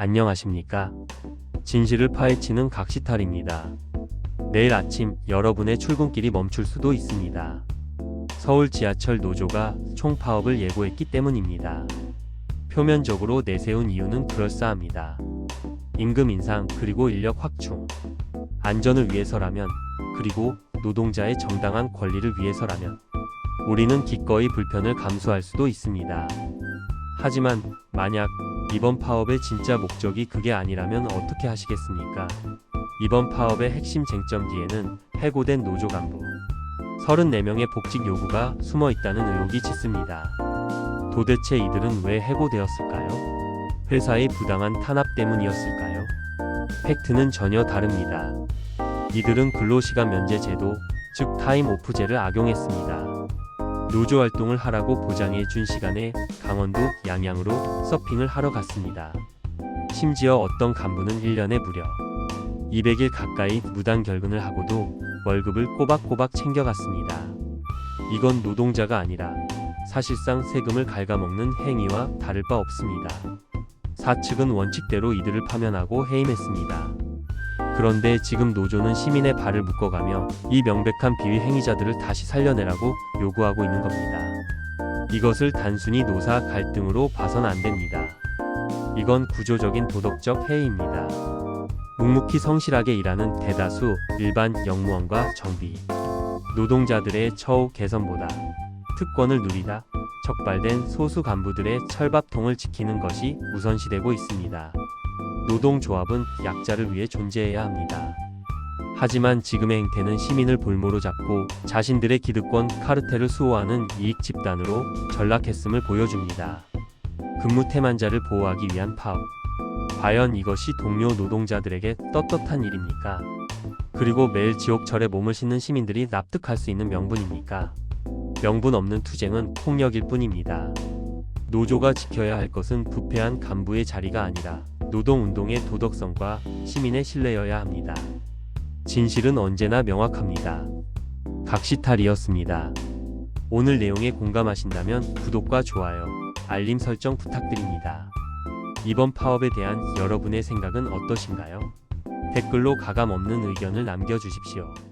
안녕하십니까? 진실을 파헤치는 각시탈입니다. 내일 아침 여러분의 출근길이 멈출 수도 있습니다. 서울 지하철 노조가 총파업을 예고했기 때문입니다. 표면적으로 내세운 이유는 그럴싸합니다. 임금 인상 그리고 인력 확충. 안전을 위해서라면 그리고 노동자의 정당한 권리를 위해서라면 우리는 기꺼이 불편을 감수할 수도 있습니다. 하지만 만약 이번 파업의 진짜 목적이 그게 아니라면 어떻게 하시겠습니까? 이번 파업의 핵심 쟁점 뒤에는 해고된 노조 간부 34명의 복직 요구가 숨어 있다는 의혹이 짙습니다. 도대체 이들은 왜 해고되었을까요? 회사의 부당한 탄압 때문이었을까요? 팩트는 전혀 다릅니다. 이들은 근로시간 면제 제도, 즉 타임 오프제를 악용했습니다. 노조 활동을 하라고 보장해 준 시간에 강원도 양양으로 서핑을 하러 갔습니다. 심지어 어떤 간부는 1년에 무려 200일 가까이 무단 결근을 하고도 월급을 꼬박꼬박 챙겨갔습니다. 이건 노동자가 아니라 사실상 세금을 갉아먹는 행위와 다를 바 없습니다. 사측은 원칙대로 이들을 파면하고 해임했습니다. 그런데 지금 노조는 시민의 발을 묶어가며 이 명백한 비위 행위자들을 다시 살려내라고 요구하고 있는 겁니다. 이것을 단순히 노사 갈등으로 봐선 안 됩니다. 이건 구조적인 도덕적 해이입니다. 묵묵히 성실하게 일하는 대다수 일반 영무원과 정비, 노동자들의 처우 개선보다 특권을 누리다 척발된 소수 간부들의 철밥통을 지키는 것이 우선시되고 있습니다. 노동조합은 약자를 위해 존재해야 합니다. 하지만 지금의 행태는 시민을 볼모로 잡고 자신들의 기득권 카르텔을 수호하는 이익 집단으로 전락했음을 보여줍니다. 근무 태만자를 보호하기 위한 파업. 과연 이것이 동료 노동자들에게 떳떳한 일입니까? 그리고 매일 지옥철에 몸을 싣는 시민들이 납득할 수 있는 명분입니까? 명분 없는 투쟁은 폭력일 뿐입니다. 노조가 지켜야 할 것은 부패한 간부의 자리가 아니라 노동운동의 도덕성과 시민의 신뢰여야 합니다. 진실은 언제나 명확합니다. 각시탈이었습니다. 오늘 내용에 공감하신다면 구독과 좋아요, 알림 설정 부탁드립니다. 이번 파업에 대한 여러분의 생각은 어떠신가요? 댓글로 가감 없는 의견을 남겨주십시오.